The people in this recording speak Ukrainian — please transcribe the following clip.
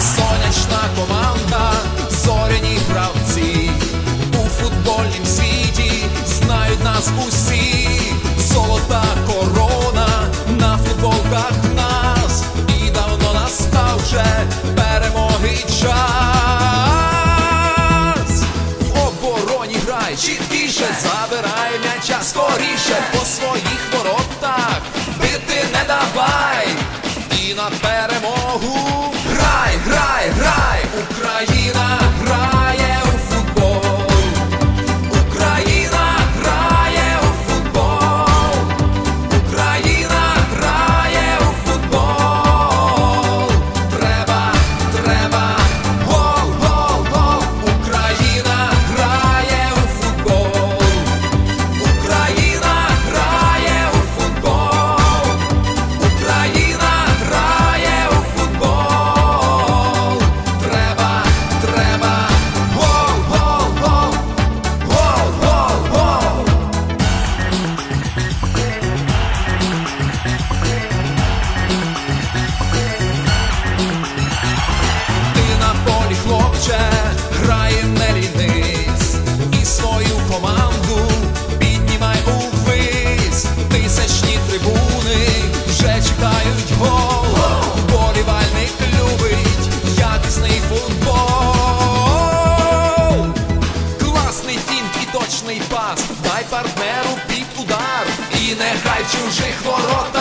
Сонячна команда, зоряні гравці у футбольнім світі знають нас усі. who чужих ворот.